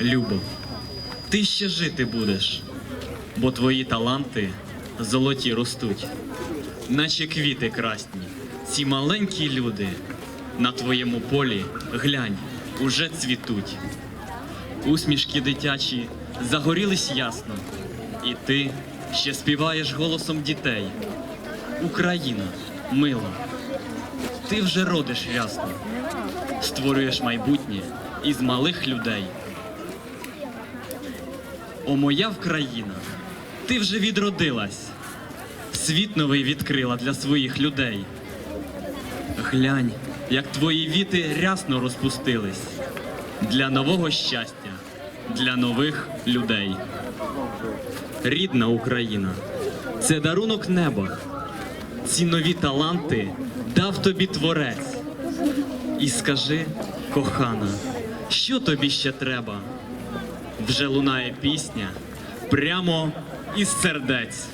Любо, ти ще жити будеш, бо твої таланти золоті ростуть, наче квіти красні, ці маленькі люди на твоєму полі глянь, уже цвітуть. Усмішки дитячі загорілись ясно, і ти ще співаєш голосом дітей. Україна, мила, ти вже родиш рясно, створюєш майбутнє із малих людей. О, моя Вкраїна, ти вже відродилась, світ новий відкрила для своїх людей. Глянь, як твої віти рясно розпустились для нового щастя, для нових людей. Рідна Україна, це дарунок неба. Ці нові таланти дав тобі творець. І скажи, кохана, що тобі ще треба? Вже лунає пісня прямо із сердець.